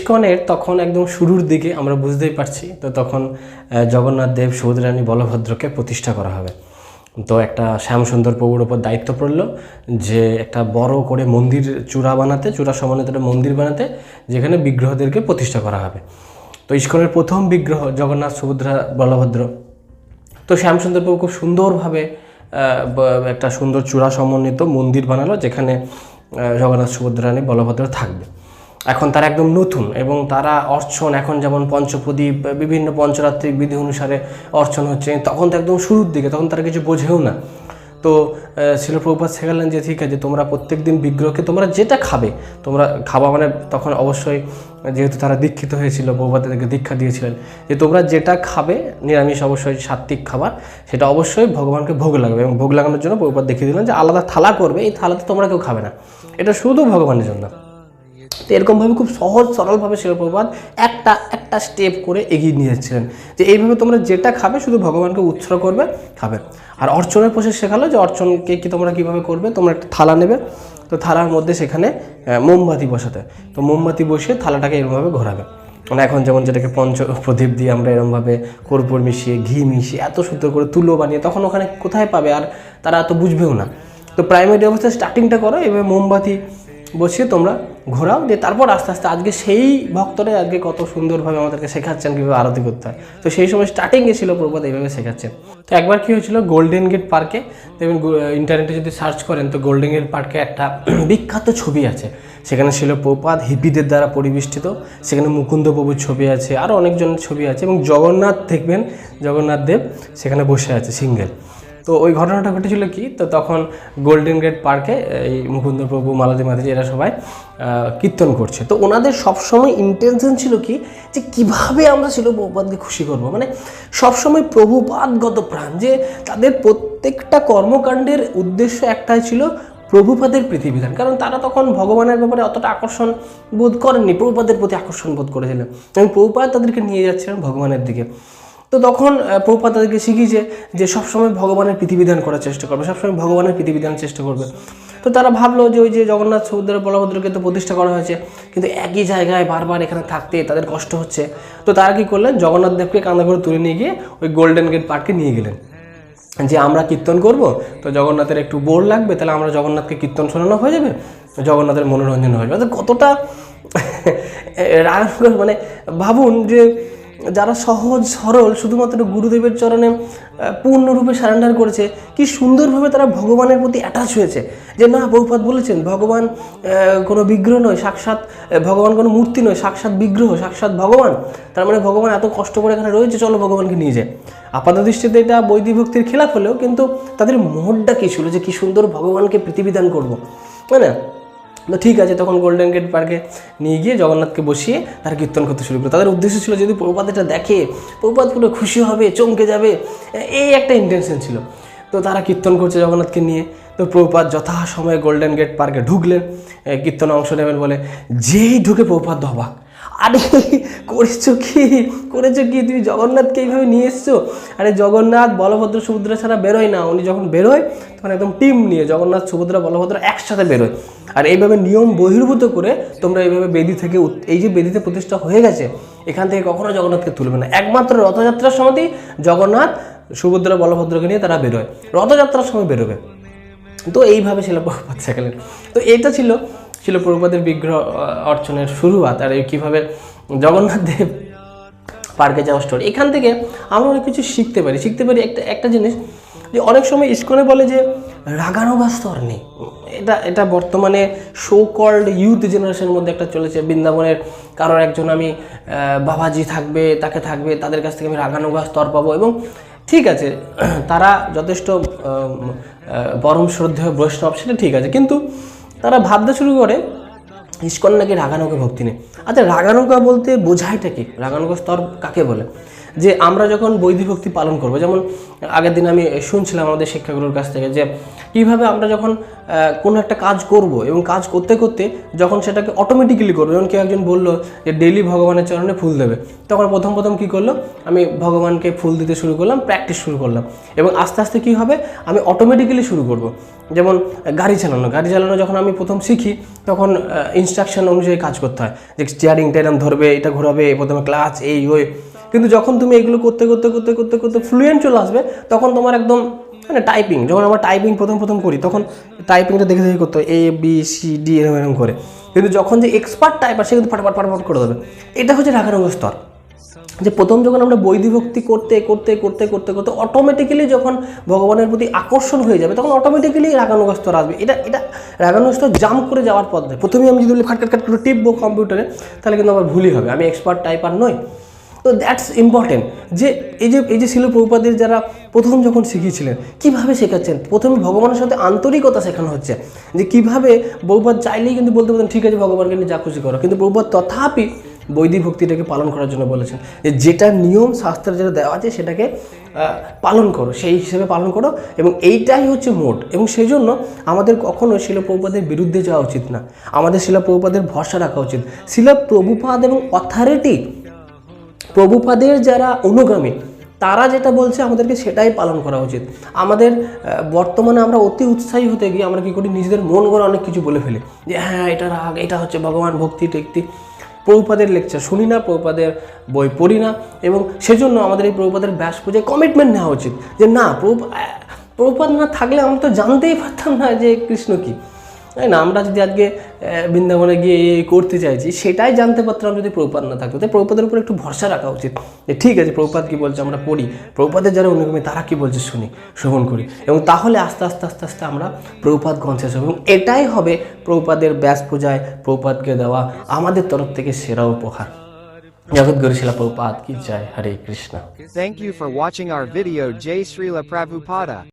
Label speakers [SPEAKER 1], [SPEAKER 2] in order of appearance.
[SPEAKER 1] ইস্কনের তখন একদম শুরুর দিকে আমরা বুঝতেই পারছি, তো তখন জগন্নাথ দেব সুভদ্রানী বলভদ্রকে প্রতিষ্ঠা করা হবে। তো একটা শ্যামসুন্দর প্রভুর ওপর দায়িত্ব পড়ল যে একটা বড় করে মন্দির চূড়া বানাতে, চূড়া সমানিত মন্দির বানাতে, যেখানে বিগ্রহদেরকে প্রতিষ্ঠা করা হবে। তো ইস্কনের প্রথম বিগ্রহ জগন্নাথ সুভদ্রা বলভদ্র। তো শ্যামসুন্দর প্রভু খুব সুন্দরভাবে একটা সুন্দর চূড়া সমন্বিত মন্দির বানালো, যেখানে জগন্নাথ সুভদ্রানী বলভদ্র থাকবে। এখন তারা একদম নতুন এবং তারা অর্চন, এখন যেমন পঞ্চপ্রদীপ, বিভিন্ন পঞ্চরাত্রিক বিধি অনুসারে অর্চন হচ্ছে, তখন তো একদম শুরুর দিকে, তখন তারা কিছু বোঝেও না। তো ছিল শিলপ্রভুপাত শেখালেন যে, ঠিক আছে, তোমরা প্রত্যেক দিন বিগ্রহকে, তোমরা যেটা খাবে, তোমরা খাওয়া মানে তখন অবশ্যই যেহেতু তারা দীক্ষিত হয়েছিল, প্রভুপাত তাদেরকে দীক্ষা দিয়েছিলেন, যে তোমরা যেটা খাবে, নিরামিষ অবশ্যই সাত্বিক খাবার, সেটা অবশ্যই ভগবানকে ভোগ লাগবে এবং ভোগ লাগানোর জন্য প্রভুপাত দেখিয়ে দিলেন যে, আলাদা থালা করবে, এই থালাতে তোমরা কেউ খাবে না। এটা শুধু ভগবানের জন্য। তো এরকমভাবে খুব সহজ সরলভাবে শিলপ্রপাত একটা একটা স্টেপ করে এগিয়ে নিয়ে যাচ্ছিলেন। যে এইভাবে তোমরা যেটা খাবে শুধু ভগবানকে উৎসর্গ করবে, খাবে। আর অর্চনের প্রসেস শেখালো যে অর্চনকে কি তোমরা কীভাবে করবে, তোমরা একটা থালা নেবে। তো থালার মধ্যে সেখানে মোমবাতি বসাতে। তো মোমবাতি বসিয়ে থালাটাকে এরকমভাবে ঘোরাবে। মানে এখন যেমন যেটাকে পঞ্চ প্রদীপ দিয়ে আমরা এরমভাবে কর্পূর মিশিয়ে, ঘি মিশিয়ে, এত সুন্দর করে তুলো বানিয়ে, তখন ওখানে কোথায় পাবে আর তারা তো বুঝবেও না। তো প্রাইমারি অবস্থায় স্টার্টিংটা করো এভাবে মোমবাতি বসিয়ে তোমরা ঘোরাও, দিয়ে তারপর আস্তে আস্তে আজকে সেই ভক্তরা আজকে কত সুন্দরভাবে আমাদেরকে শেখাচ্ছেন, কীভাবে আরতি করতে হয়। তো সেই সময় স্টার্টিংয়ে ছিল প্রভুপাত এইভাবে শেখাচ্ছেন। তো একবার কী হয়েছিল গোল্ডেন গেট পার্কে দেখবেন ইন্টারনেটে যদি সার্চ করেন, তো গোল্ডেন গেট পার্কে একটা বিখ্যাত ছবি আছে। সেখানে ছিল প্রপাত হিপিদের দ্বারা পরিবেষ্টিত। সেখানে মুকুন্দ প্রভুর ছবি আছে আরও অনেকজনের ছবি আছে। এবং জগন্নাথ, দেখবেন, জগন্নাথ দেব সেখানে বসে আছে সিঙ্গেল তো ওই ঘটনাটা ঘটেছিল কি? তো তখন গোল্ডেন গেট পার্কে এই মুকুন্দ প্রভু মালাদি মাদি এরা সবাই কীর্তন করছে। তো ওনাদের সবসময় ইন্টেনশন ছিল কি? যে কীভাবে আমরা ছিল প্রভুপাদকে খুশি করব? মানে সবসময় প্রভুপাদগত প্রাণ। যে তাদের প্রত্যেকটা কর্মকাণ্ডের উদ্দেশ্য একটাই ছিল প্রভুপাদের পৃথিবীধান কারণ তারা তখন ভগবানের ব্যাপারে অতটা আকর্ষণ বোধ করেননি, প্রভুপাদের প্রতি আকর্ষণ বোধ করেছিলেন। এবং প্রভুপাদ তাদেরকে নিয়ে যাচ্ছিলেন ভগবানের দিকে। তো তখন প্রভুপাদ তাদেরকে শিখিয়েছে যে সবসময় ভগবানের পৃথিবীধান করার চেষ্টা করবে, সবসময় ভগবানের পৃথিবীধানের চেষ্টা করবে। তো তারা ভাবলো যে ওই যে জগন্নাথ সমুদ্র বলভদ্রকে তো প্রতিষ্ঠা করা হয়েছে, কিন্তু একই জায়গায় বারবার এখানে থাকতে তাদের কষ্ট হচ্ছে। তো তারা কী করলেন, জগন্নাথ দেবকে কান্দা করে তুলে নিয়ে গিয়ে ওই গোল্ডেন গেট পার্কে নিয়ে গেলেন। যে আমরা কীর্তন করব, তো জগন্নাথের একটু বোর লাগবে, তাহলে আমরা জগন্নাথকে কীর্তন শোনানো হয়ে যাবে, জগন্নাথের মনোরঞ্জন হয়ে যাবে। কতটা রাগ মানে ভাবুন যে যারা সহজ, সরল, শুধুমাত্র গুরুদেবের চরণে পূর্ণরূপে সারেন্ডার করেছে, কি সুন্দরভাবে তারা ভগবানের প্রতি অ্যাটাচ হয়েছে? যে না, বহুপাত বলেছেন, ভগবান কোনো বিগ্রহ নয়, সাক্ষাৎ ভগবান কোনো মূর্তি নয়, সাক্ষাৎ বিগ্রহ, সাক্ষাৎ ভগবান। তার মানে ভগবান এত কষ্ট করে এখানে রয়েছে, চলো ভগবানকে নিয়ে যায় আপাত দৃষ্টিতে এটা বৈদিক ভক্তির খেলাফ হলেও কিন্তু তাদের মোহরটা কী ছিল? যে কি সুন্দর ভগবানকে পৃথিবীদান করব, তাই না? তো ঠিক আছে। তখন গোল্ডেন গেট পার্কে নিয়ে গিয়ে জগন্নাথকে বসিয়ে তারা কীর্তন করতে শুরু করে। তাদের উদ্দেশ্য ছিল, যদি প্রপাত এটা দেখে প্রপাত পুরো খুশি হবে, চমকে যাবে। এই একটা ইন্টেনশন ছিল। তো তারা কীর্তন করছে জগন্নাথকে নিয়ে। তো প্রপাত যথাসময়ে গোল্ডেন গেট পার্কে ঢুকলেন। কীর্তনে অংশ নেবেন বলে, যেই ঢুকে প্রপাত অবাক আরে, করেছ কি? করেছ কি? তুমি জগন্নাথকে এইভাবে নিয়ে এসছো? আরে, জগন্নাথ বলভদ্র সুভদ্রা ছাড়া বেরোয় না। উনি যখন বেরোয়, তখন একদম টিম নিয়ে জগন্নাথ, সুভদ্রা, বলভদ্র একসাথে বেরোয়। আর এইভাবে নিয়ম বহির্ভূত করে তোমরা এইভাবে বেদি থেকে এই যে বেদিতে প্রতিষ্ঠা হয়ে গেছে, এখান থেকে কখনো জগন্নাথকে তুলবে না। একমাত্র রথযাত্রার সময়তেই জগন্নাথ, সুভদ্রা, বলভদ্রকে নিয়ে তারা বেরোয়। রথযাত্রার সময় বেরোবে। তো এইভাবে ছিল প্রভুপাত শেখালেন তো এটা ছিল ছিল প্রভুপাদের বিগ্রহ অর্চনের শুরুয়াত আর কীভাবে জগন্নাথ দেব পার্কে যাওয়া স্টোরি। এখান থেকে আমরা অনেক কিছু শিখতে পারি। শিখতে পারি একটা একটা জিনিস যে অনেক সময় ইস্কনে বলে যে রাগানোগা স্তর নেই। এটা এটা বর্তমানে শো কল্ড ইউথ জেনারেশনের মধ্যে একটা চলেছে। বৃন্দাবনের কারোর একজন আমি বাবাজি থাকবে, তাকে থাকবে, তাদের কাছ থেকে আমি রাগানোগা স্তর পাবো এবং ঠিক আছে, তারা যথেষ্ট পরম শ্রদ্ধেয় বৈষ্ণব, সেটা ঠিক আছে। কিন্তু তারা ভাবতে শুরু করে, ইস্কন নাকি রাগানুগা ভক্তি নেই। আচ্ছা রাগানুগা বলতে বোঝায়টা কি? রাগানুগা স্তর কাকে বলে? যে আমরা যখন বৈধিভক্তি পালন করব, যেমন আগের দিন আমি শুনছিলাম আমাদের শিক্ষাগুলোর কাছ থেকে যে কীভাবে আমরা যখন কোনো একটা কাজ করব এবং কাজ করতে করতে যখন সেটাকে অটোমেটিক্যালি করব যেমন কেউ একজন বলল যে ডেলি ভগবানের চরণে ফুল দেবে, তখন প্রথম প্রথম কী করল? আমি ভগবানকে ফুল দিতে শুরু করলাম প্র্যাকটিস শুরু করলাম এবং আস্তে আস্তে কী হবে? আমি অটোমেটিক্যালি শুরু করব। যেমন গাড়ি চালানো গাড়ি চালানো যখন আমি প্রথম শিখি, তখন ইনস্ট্রাকশন অনুযায়ী কাজ করতে হয়। যে স্টিয়ারিংটা এরম ধরবে, এটা ঘোরাবে, প্রথমে ক্লাচ এই ওই কিন্তু যখন তুমি এগুলো করতে করতে করতে করতে করতে ফ্লুয়েন্ট চলে আসবে, তখন তোমার একদম মানে টাইপিং যখন আমরা টাইপিং প্রথম প্রথম করি, তখন টাইপিংটা দেখে দেখে করতে এ বি সি ডি এরকম এরকম করে। কিন্তু যখন যে এক্সপার্ট টাইপার সে কিন্তু ফাটাফাট ফাটাফাট করে দেবে। এটা হচ্ছে রাগারঙ্গ স্তর যে প্রথম যখন আমরা বৈধিভক্তি করতে করতে করতে করতে করতে অটোমেটিক্যালি যখন ভগবানের প্রতি আকর্ষণ হয়ে যাবে, তখন অটোমেটিক্যালি রাগানুগ স্তর আসবে। এটা এটা রাগানুগ স্তর জাম্প করে যাওয়ার পথ প্রথমে আমি যদি খাট খাট করে টিপবো কম্পিউটারে তাহলে কিন্তু আমার ভুলই হবে। আমি এক্সপার্ট টাইপার নই। তো দ্যাটস ইম্পর্টেন্ট যে এই যে এই যে ছিল প্রভুপাদের যারা প্রথম যখন শিখিয়েছিলেন, কীভাবে শেখাচ্ছেন? প্রথমে ভগবানের সাথে আন্তরিকতা শেখানো হচ্ছে। যে কীভাবে বহুপাত চাইলেই কিন্তু বলতে পারতেন, ঠিক আছে ভগবানকে নিয়ে যা খুশি করো। কিন্তু বহুপাত তথাপি বৈদিক ভক্তিটাকে পালন করার জন্য বলেছেন যে যেটা নিয়ম শাস্ত্রে যেটা দেওয়া আছে সেটাকে পালন করো, সেই হিসেবে পালন করো এবং এইটাই হচ্ছে মোট। এবং সেই জন্য আমাদের কখনো শিল প্রভুপাদের বিরুদ্ধে যাওয়া উচিত না। আমাদের শিলা প্রভুপাদের ভরসা রাখা উচিত। শিলা প্রভুপাদ এবং অথরিটি প্রভুপাদের যারা অনুগামী, তারা যেটা বলছে আমাদেরকে সেটাই পালন করা উচিত। আমাদের বর্তমানে আমরা অতি উৎসাহী হতে গিয়ে আমরা কী করি, নিজেদের মন করে অনেক কিছু বলে ফেলি। যে হ্যাঁ এটা রাগ, এটা হচ্ছে ভগবান ভক্তি, টেক্তি। প্রভুপাদের লেকচার শুনি না, প্রভুপাদের বই পড়ি না এবং সেজন্য আমাদের এই প্রভুপাদের ব্যাস পুজোয় কমিটমেন্ট নেওয়া উচিত। যে না প্রভু প্রভুপাদ না থাকলে আমরা তো জানতেই পারতাম না যে কৃষ্ণ কী। তাই না, আমরা যদি আজকে বৃন্দাবনে গিয়ে করতে চাইছি, সেটাই জানতে পারতাম যদি প্রপাত না থাকতো। তাই প্রভুপাদের উপর একটু ভরসা রাখা উচিত যে ঠিক আছে, প্রভুপাত কী বলছে আমরা পড়ি। প্রভুপাদের যারা অনুগামী, তারা কী বলছে শুনি, শ্রবণ করি। এবং তাহলে আস্তে আস্তে আস্তে আস্তে আমরা প্রভুপাত কনসিয়াস হবে এবং এটাই হবে প্রভুপাদের ব্যাস পূজায় প্রভুপাতকে দেওয়া আমাদের তরফ থেকে সেরা উপহার। জগৎ গরিশিলা প্রভুপাত, কি চায় হরে Krishna.
[SPEAKER 2] Thank you for watching our video, Jai Srila Prabhupada.